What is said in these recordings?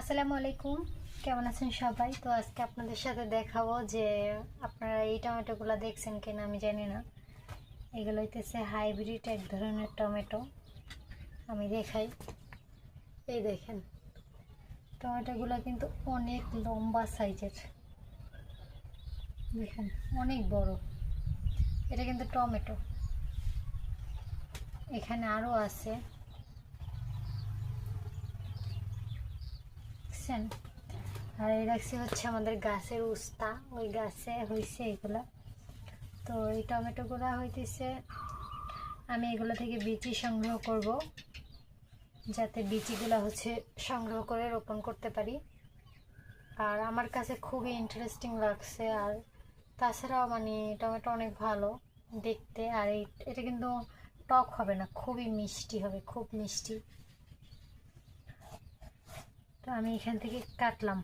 আসসালামু আলাইকুম। কেমন আছেন সবাই? তো আজকে আপনাদের সাথে দেখাবো যে আপনারা এই টমেটোগুলো দেখছেন কিনা, আমি জানি না। এগুলো হইতেছে হাইব্রিড এক ধরনের টমেটো। আমি দেখাই। এই দেখেন, টমেটোগুলো কিন্তু অনেক লম্বা সাইজের। দেখেন, অনেক বড়। এটা কিন্তু টমেটো। এখানে আরও আছে। দেখছেন? আর এই রাখছি হচ্ছে আমাদের গাছের উস্তা। ওই গাছে হয়েছে এগুলা। তো এই টমেটোগুলো হইতেছে। আমি এগুলো থেকে বিচি সংগ্রহ করব, যাতে বিচিগুলো হচ্ছে সংগ্রহ করে রোপণ করতে পারি। আর আমার কাছে খুবই ইন্টারেস্টিং লাগছে। আর তাছাড়াও মানে টমেটো অনেক ভালো দেখতে। আর এটা কিন্তু টক হবে না, খুবই মিষ্টি হবে, খুব মিষ্টি। তো আমি এখান থেকে কাটলাম।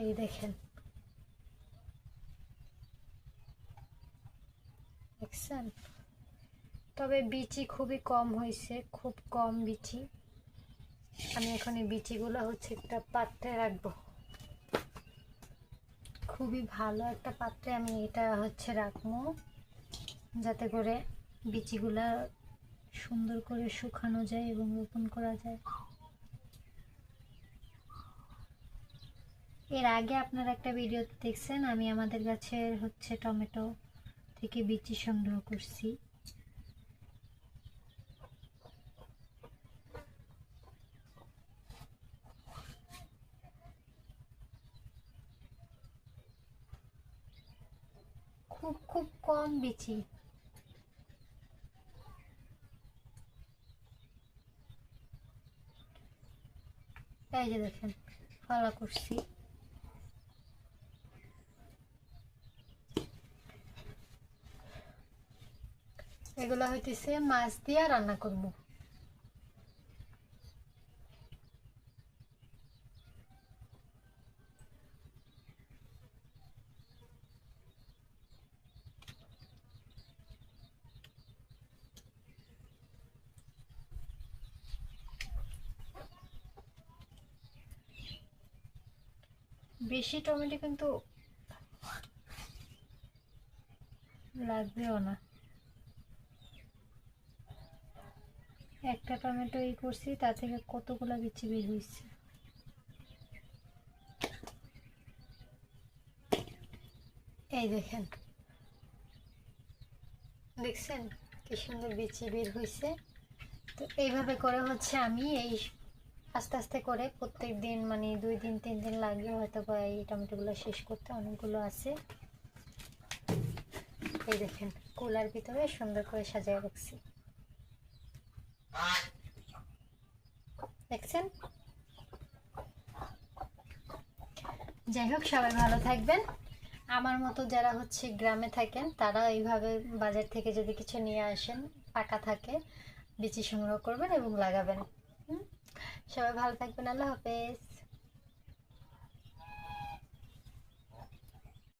এই দেখেন। দেখছেন? তবে বিচি খুবই কম হয়েছে, খুব কম বিচি। আমি এখন এই বিচিগুলো হচ্ছে একটা পাত্রে রাখব। খুবই ভালো একটা পাত্রে আমি এটা হচ্ছে রাখব, যাতে করে বিচিগুলা সুন্দর করে শুকানো যায় এবং রোপণ করা যায়। এর আগে আপনারা একটা ভিডিও দেখছেন, আমি আমাদের গাছের হচ্ছে টমেটো থেকে বিচি সংগ্রহ করছি। খুব খুব কম বিচি। এই যে দেখেন, ফলা করছি। এগুলো হইতেছে মাছ দিয়ে রান্না করব। বেশি টমেটো কিন্তু লাগবেও না। একটা টমেটো ই করছি, তা থেকে কতগুলো বিচি বের হয়েছে? এই দেখেন। দেখছেন কি সুন্দর বিচি বের হয়েছে? তো এইভাবে করে হচ্ছে আমি এই আস্তে আস্তে করে প্রত্যেক দিন মানে দুই দিন, তিন দিন লাগবে হয়তো বা এই টমেটোগুলো শেষ করতে, অনেকগুলো আছে। এই দেখেন, কুলার ভিতরে সুন্দর করে সাজিয়ে রাখছি। দেখছেন? যাই হোক, সবাই ভালো থাকবেন। আমার মতো যারা হচ্ছে গ্রামে থাকেন, তারা এইভাবে বাজার থেকে যদি কিছু নিয়ে আসেন, পাকা থাকে, বিচি সংগ্রহ করবেন এবং লাগাবেন? সবাই ভালো থাকবেন। আল্লাহ হাফেজ।